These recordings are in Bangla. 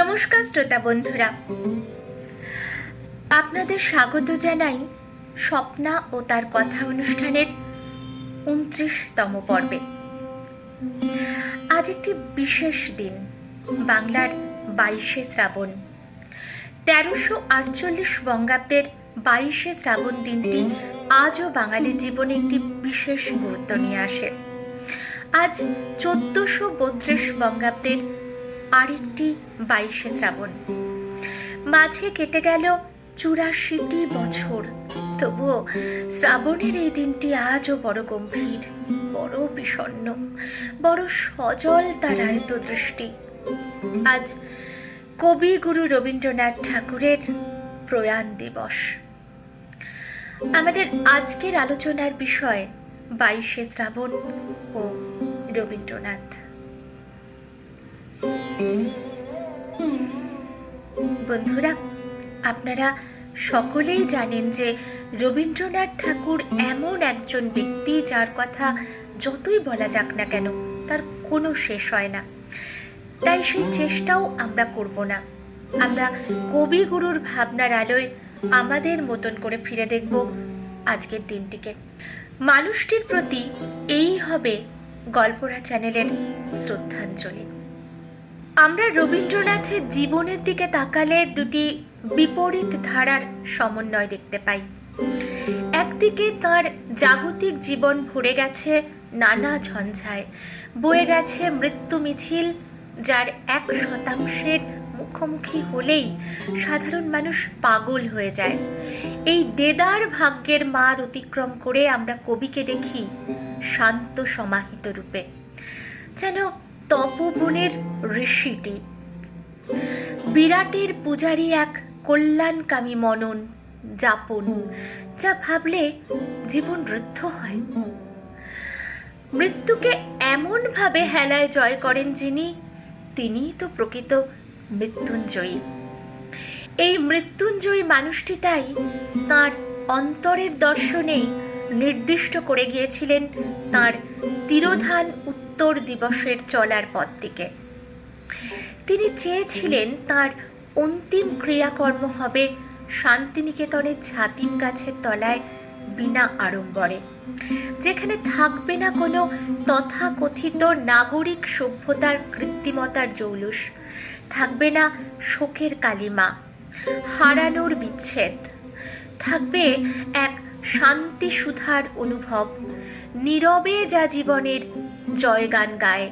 নমস্কার শ্রোতা বন্ধুরা। আপনাদের স্বাগত জানাই স্বপ্না ও তার কথা অনুষ্ঠানের উনত্রিশতম পর্বে। আজ একটি বিশেষ দিন, বাংলার বাইশে শ্রাবণ। তেরোশো আটচল্লিশ বঙ্গাব্দের বাইশে শ্রাবণ দিনটি আজও বাঙালির জীবনে একটি বিশেষ গুরুত্ব নিয়ে আসে। আজ চোদ্দশো বত্রিশ বঙ্গাব্দের আরেকটি বাইশে শ্রাবণ। মাঝে কেটে গেল চুরাশিটি বছর। তবুও শ্রাবণের এই দিনটি আজও বড় গম্ভীর, বড় বিষণ্ণ বড় সজল তার আয়ত দৃষ্টি আজ কবিগুরু রবীন্দ্রনাথ ঠাকুরের প্রয়াণ দিবস। আমাদের আজকের আলোচনার বিষয় বাইশে শ্রাবণ ও রবীন্দ্রনাথ। বন্ধুরা, আপনারা সকলেই জানেন যে রবীন্দ্রনাথ ঠাকুর এমন একজন ব্যক্তি যার কথা যতই বলা যাক না কেন, তার কোনো শেষ হয় না। তাই সেই চেষ্টাও আমরা করব না। আমরা কবিগুরুর ভাবনার আলোয় আমাদের মতন করে ফিরে দেখব আজকের দিনটিকে। মানুষটির প্রতি এই হবে গল্পরা চ্যানেলের শ্রদ্ধাঞ্জলি। আমরা রবীন্দ্রনাথের জীবনের দিকে তাকালে দুটি বিপরীত ধারার সমন্বয় দেখতে পাই। একদিকে তার জাগতিক জীবন ভরে গেছে নানা ঝঞ্ঝায়, বয়ে গেছে মৃত্যু মিছিল, যার এক শতাংশের মুখোমুখি হলেই সাধারণ মানুষ পাগল হয়ে যায়। এই দেদার ভাগ্যের মার অতিক্রম করে আমরা কবিকে দেখি শান্ত সমাহিত রূপে। যেন তপবনের ঋষিটি। বিরাটের পূজারি এক কল্যাণকামী মনন যাপন, যা ভাবলে জীবন রুদ্ধ হয়। মৃত্যুকে এমনভাবে হেলায় জয় করেন যিনি, তিনিই তো প্রকৃত মৃত্যুঞ্জয়ী। এই মৃত্যুঞ্জয়ী মানুষটি তাই তার অন্তরের দর্শনেই নির্দিষ্ট করে গিয়েছিলেন তার তিরোধান উত্তর দিবসের চলার পথটিকে। তিনি চেয়েছিলেন তার অন্তিম ক্রিয়াকর্ম হবে শান্তিনিকেতনের ছাতিম গাছের তলায় বিনা আড়ম্বরে, যেখানে থাকবে না কোনো তথাকথিত নাগরিক সভ্যতার কৃত্রিমতার জৌলুস, থাকবে না শোকের কালিমা, হারানোর বিচ্ছেদ, থাকবে এক শান্তি সুধার অনুভব, নীরবে যা জীবনের জয়গান গায়।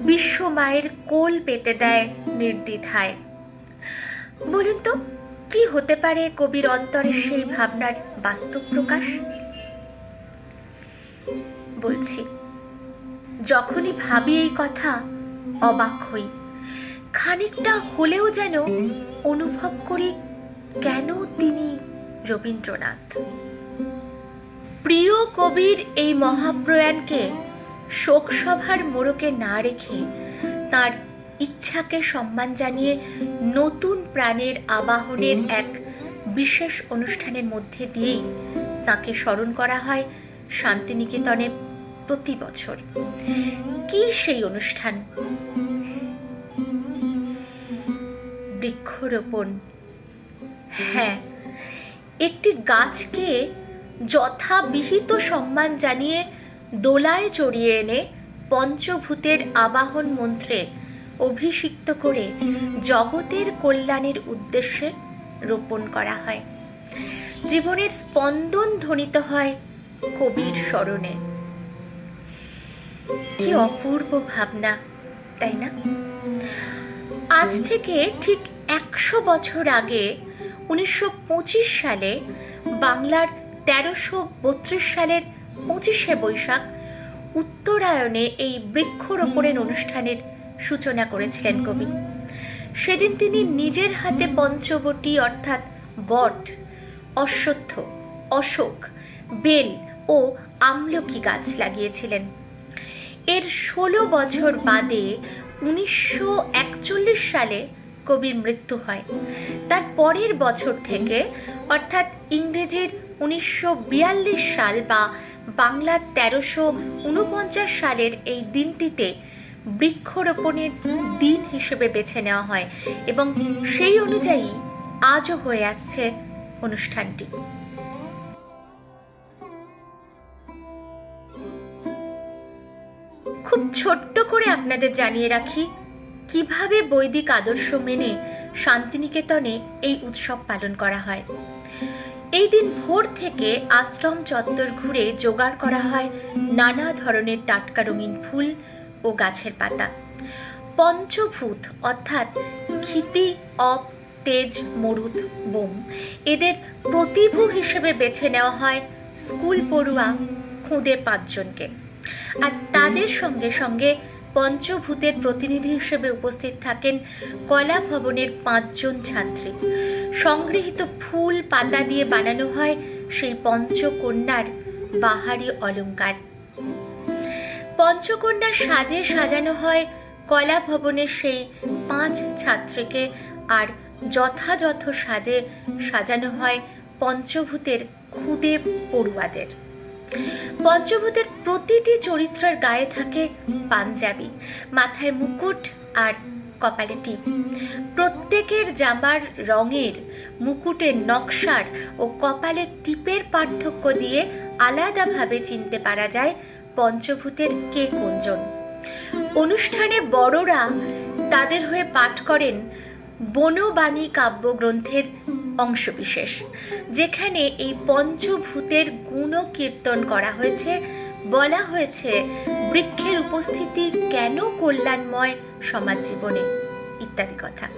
বিশ্ব মায়ের কোল পেতে দেয় নির্দ্বিধায়। বলুন তো, কি হতে পারে কবির অন্তরের সেই ভাবনার বাস্তব প্রকাশ? বলছি, যখনই ভাবি এই কথা, অবাক হই। খানিকটা হলেও যেন অনুভব করি কেন তিনি রবীন্দ্রনাথ। প্রিয় কবির এই মহাপ্রয়াণকে শোকসভার মোড়কে না রেখে তার ইচ্ছাকে সম্মান জানিয়ে নতুন প্রাণের আবাহনের এক বিশেষ অনুষ্ঠানের মধ্যে দিয়েই তাকে স্মরণ করা হয় শান্তিনিকেতনে প্রতি বছর। কি সেই অনুষ্ঠান? বৃক্ষরোপণ। হ্যাঁ একটি গাছকে যথাবিহিত সম্মান জানিয়ে দোলায় চড়িয়ে এনে পঞ্চভূতের আবাহন মন্ত্রে অভিষিক্ত করে জগতের কল্যাণের উদ্দেশ্যে রোপণ করা হয়। জীবনের স্পন্দন ধ্বনিত হয় কবির স্মরণে। কি অপূর্ব ভাবনা, তাই না? আজ থেকে ঠিক একশো বছর আগে উনিশশো পঁচিশ সালে বাংলার তেরোশো বত্রিশ সালের পঁচিশে বৈশাখ উত্তরায়ণে এই বৃক্ষরোপণের অনুষ্ঠানের সূচনা করেছিলেন কবি। সেদিন তিনি নিজের হাতে পঞ্চবটি অর্থাৎ বট অশ্বত্থ অশোক বেল ও আমলকি গাছ লাগিয়েছিলেন। এর ষোলো বছর বাদে উনিশশো একচল্লিশ সালে কবির মৃত্যু হয়। তার পরের বছর থেকে অর্থাৎ ইংরেজির উনিশশো বিয়াল্লিশ সাল বা বাংলার তেরোশো উনপঞ্চাশ সালের এই দিনটিতে বৃক্ষরোপণের দিন হিসেবে বেছে নেওয়া হয় এবং সেই অনুযায়ী আজও হয়ে আসছে অনুষ্ঠানটি। খুব ছোট্ট করে আপনাদের জানিয়ে রাখি, কীভাবে বৈদিক আদর্শ মেনে শান্তিনিকেতনে এই উৎসব পালন করা হয়। এই দিন ভোর থেকে আশ্রম চত্বর ঘুরে জোগাড় করা হয় নানা ধরনের টাটকা রঙিন ফুল ও গাছের পাতা। পঞ্চভূত, অর্থাৎ ক্ষিতি, অপ, তেজ মরুদ বোম এদের প্রতিভু হিসেবে বেছে নেওয়া হয় স্কুল পড়ুয়া খুঁদে পাঁচজনকে। আর তাদের সঙ্গে সঙ্গে পঞ্চভূতের প্রতিনিধি হিসেবে উপস্থিত থাকেন কলা ভবনের পাঁচজন ছাত্রী। সংগৃহীত ফুল পাতা দিয়ে বানানো হয় সেই পঞ্চকন্যার বাহারি অলংকার পঞ্চকন্যার সাজে সাজানো হয় কলা ভবনের সেই পাঁচ ছাত্রীকে আর যথাযথ সাজে সাজানো হয় পঞ্চভূতের খুদে পড়ুয়াদের। পঞ্চভূতের প্রতিটি চরিত্রের গায়ে থাকে পাঞ্জাবি, মাথায় মুকুট আর কপালে টিপ। প্রত্যেকের জামার রঙের, মুকুটের নকশার ও কপালের টিপের পার্থক্য দিয়ে আলাদাভাবে চিনতে পারা যায় পঞ্চভূতের কে কোনজন অনুষ্ঠানে বড়রা তাদের হয়ে পাঠ করেন বনবাণী কাব্যগ্রন্থের অংশবিশেষ যেখানে এই পঞ্চভূতের গুণ কীর্তন করা হয়েছে। বলা হয়েছে, বৃক্ষের উপস্থিতি কেন কল্যাণময় সমাজ জীবনে? ইত্যাদি কথা।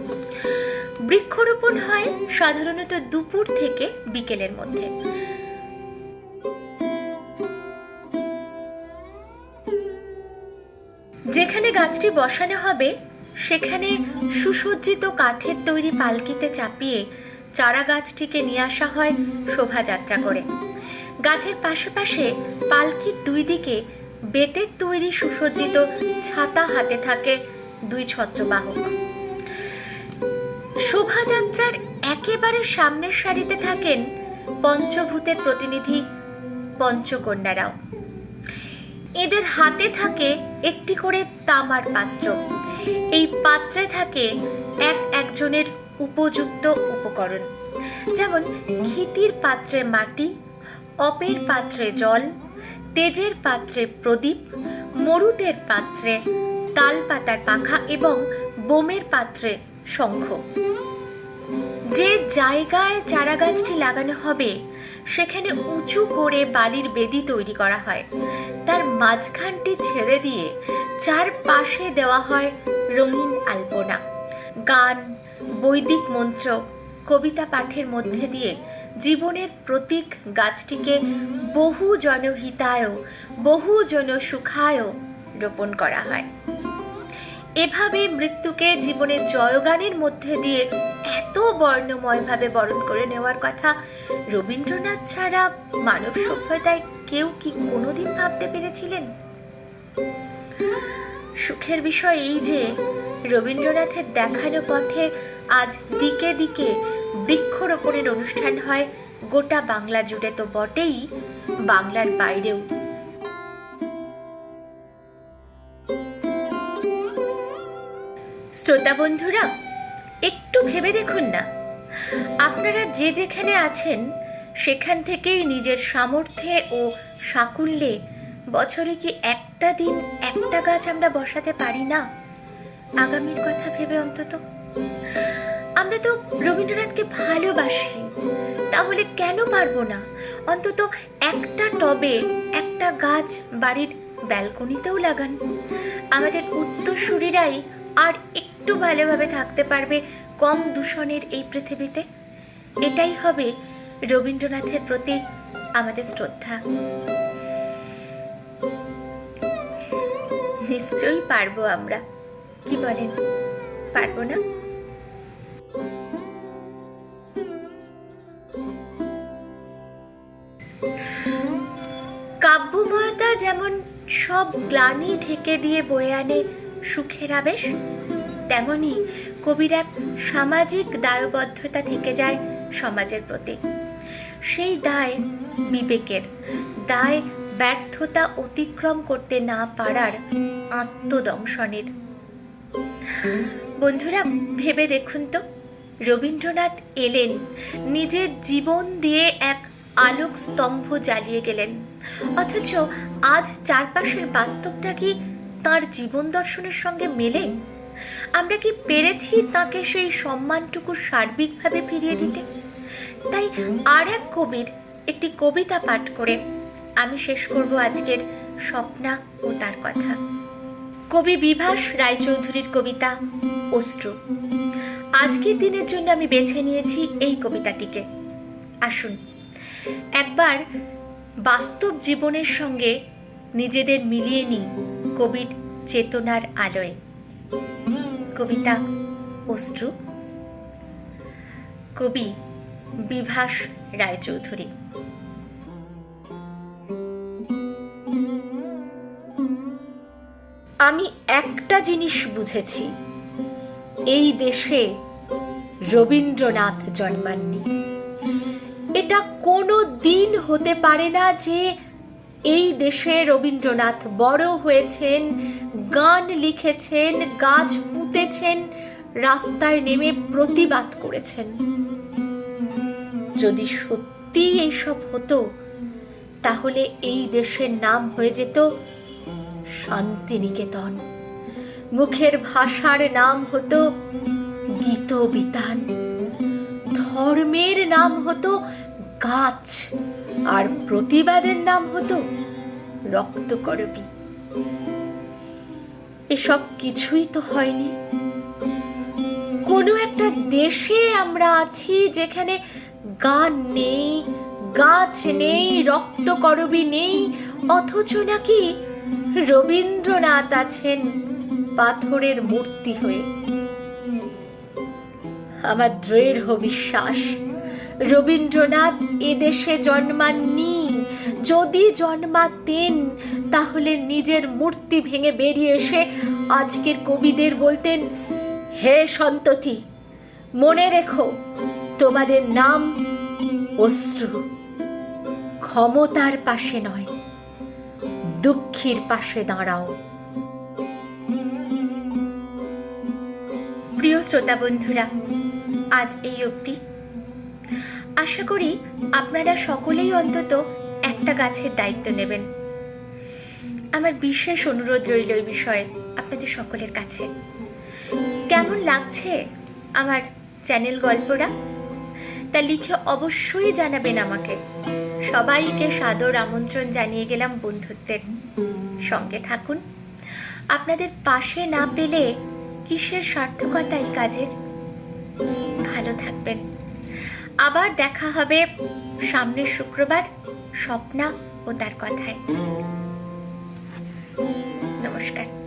বৃক্ষরোপণ হয় সাধারণত দুপুর থেকে বিকেলের মধ্যে। যেখানে গাছটি বসানো হবে, সেখানে সুসজ্জিত কাঠের তৈরি পালকিতে চাপিয়ে চারা গাছটিকে নিয়ে আসা হয় শোভাযাত্রা করে। গাছের পাশে পালকির দুই দিকে বেতের তৈরি সুসজ্জিত ছাতা হাতে থাকে দুই ছত্রবাহক। শোভাযাত্রার একেবারে সামনের সারিতে থাকেন পঞ্চভূতের প্রতিনিধি পঞ্চকন্যারাও এদের হাতে থাকে একটি করে তামার পাত্র। এই পাত্রে থাকে এক একজনের উপযুক্ত উপকরণ। যেমন ক্ষিতির পাত্রে মাটি, অপের পাত্রে জল, তেজের পাত্রে প্রদীপ, মরুদের পাত্রে তাল পাতার পাখা এবং বোমের পাত্রে শঙ্খ। যে জায়গায় চারা গাছটি লাগানো হবে, সেখানে উঁচু করে বালির বেদি তৈরি করা হয়। তার মাঝখানটি ছেড়ে দিয়ে চারপাশে দেওয়া হয় রঙিন আলপনা। গান বৈদিক মন্ত্র কবিতা পাঠের মধ্যে দিয়ে জীবনের প্রতীক গাছটিকে বহু জনহিতায়, বহু জন সুখায় রোপণ করা হয়। এভাবে মৃত্যুকে জীবনের জয়গানের মধ্যে দিয়ে এত বর্ণময়ভাবে বরণ করে নেওয়ার কথা রবীন্দ্রনাথ ছাড়া মানব সভ্যতায় কেউ কি কোনোদিন ভাবতে পেরেছিলেন? সুখের বিষয় এই যে রবীন্দ্রনাথের দেখানো পথে আজ দিকে দিকে বৃক্ষরোপণের অনুষ্ঠান হয়। গোটা বাংলা জুড়ে তো বটেই বাংলার বাইরেও। শ্রোতা বন্ধুরা, একটু ভেবে দেখুন না। আপনারা যে যেখানে আছেন, সেখান থেকেই নিজের সামর্থ্যে ও সাকুল্যে বছরে কি একটা দিন একটা গাছ আমরা বসাতে পারি না? আগামীর কথা ভেবে অন্তত। আমরা তো রবীন্দ্রনাথকে ভালোবাসি। তাহলে কেন পারব না? অন্তত একটা টবে একটা গাছ বাড়ির ব্যালকনিতেও লাগান। আমাদের উত্তরসূরিরাই আর একটু ভালোভাবে থাকতে পারবে কম দূষণের এই পৃথিবীতে। এটাই হবে রবীন্দ্রনাথের প্রতি আমাদের শ্রদ্ধা। নিশ্চয়ই পারব আমরা। কি বলেন? পারব না? কাব্যময়তা যেমন সব গ্লানি ঢেকে দিয়ে বয়ে আনে সুখের আবেশ, তেমনি কবির এক সামাজিক দায়বদ্ধতা থেকে যায় সমাজের প্রতি। সেই দায় বিবেকের, দায় ব্যর্থতা অতিক্রম করতে না পারার আত্মদংশনের বন্ধুরা, ভেবে দেখুন তো, রবীন্দ্রনাথ এলেন, নিজের জীবন দিয়ে এক আলোক স্তম্ভ জ্বালিয়ে গেলেন। অথচ আজ চারপাশের বাস্তবটা কি তার জীবন দর্শনের সঙ্গে মেলে? আমরা কি পেরেছি তাকে সেই সম্মানটুকু সার্বিকভাবে ফিরিয়ে দিতে? তাই আর এক কবির একটি কবিতা পাঠ করে আমি শেষ করব আজকের স্বপ্না ও তার কথা। কবি বিভাস রায়চৌধুরীর কবিতা অশ্রু। আজকের দিনের জন্য আমি বেছে নিয়েছি এই কবিতাটিকে। আসুন, একবার বাস্তব জীবনের সঙ্গে নিজেদের মিলিয়ে নিই কবির চেতনার আলোয়। কবিতা অশ্রু। কবি বিভাস রায়চৌধুরী। আমি একটা জিনিস বুঝেছি। এই দেশে রবীন্দ্রনাথ জন্মাননি। এটা কোনো দিন হতে পারে না যে এই দেশে রবীন্দ্রনাথ বড় হয়েছেন, গান লিখেছেন, গাছ পুঁতেছেন, রাস্তায় নেমে প্রতিবাদ করেছেন। যদি সত্যি এইসব হতো, তাহলে এই দেশের নাম হয়ে যেত শান্তিনিকেতন। মুখের ভাষার নাম হতো গীত বিতান ধর্মের নাম হতো গাছ, আর প্রতিবাদের নাম হতো রক্তকরবী। এসব কিছুই তো হয়নি। কোনো একটা দেশে আমরা আছি যেখানে গান নেই, গাছ নেই, রক্তকরবী নেই, অথচ নাকি রবীন্দ্রনাথ আছেন পাথরের মূর্তি হয়ে। আমার দৃঢ় বিশ্বাস, রবীন্দ্রনাথ এদেশে জন্মাননি। যদি জন্মাতেন, তাহলে নিজের মূর্তি ভেঙে বেরিয়ে এসে আজকের কবিদের বলতেন, হে সন্ততি, মনে রেখো, তোমাদের নাম অশ্রু, ক্ষমতার পাশে নয়। দুঃখীর পাশে দাঁড়াও। প্রিয় শ্রোতা বন্ধুরা, আজ এই অবধি। আশা করি আপনারা সকলেই অন্তত একটা গাছের দায়িত্ব নেবেন। আমার বিশেষ অনুরোধ রইল এই বিষয়ে আপনাদের সকলের কাছে। কেমন লাগছে আমার চ্যানেল গল্পরা? তা লিখে অবশ্যই জানাবেন আমাকে। সবাইকে সাদর আমন্ত্রণ জানিয়ে গেলাম বন্ধুত্বের সঙ্গে থাকুন। আপনাদের পাশে না পেলে কিসের সার্থকতা এই কাজের? ভালো থাকবেন। আবার দেখা হবে সামনের শুক্রবার স্বপ্না ও তার কথায়। নমস্কার।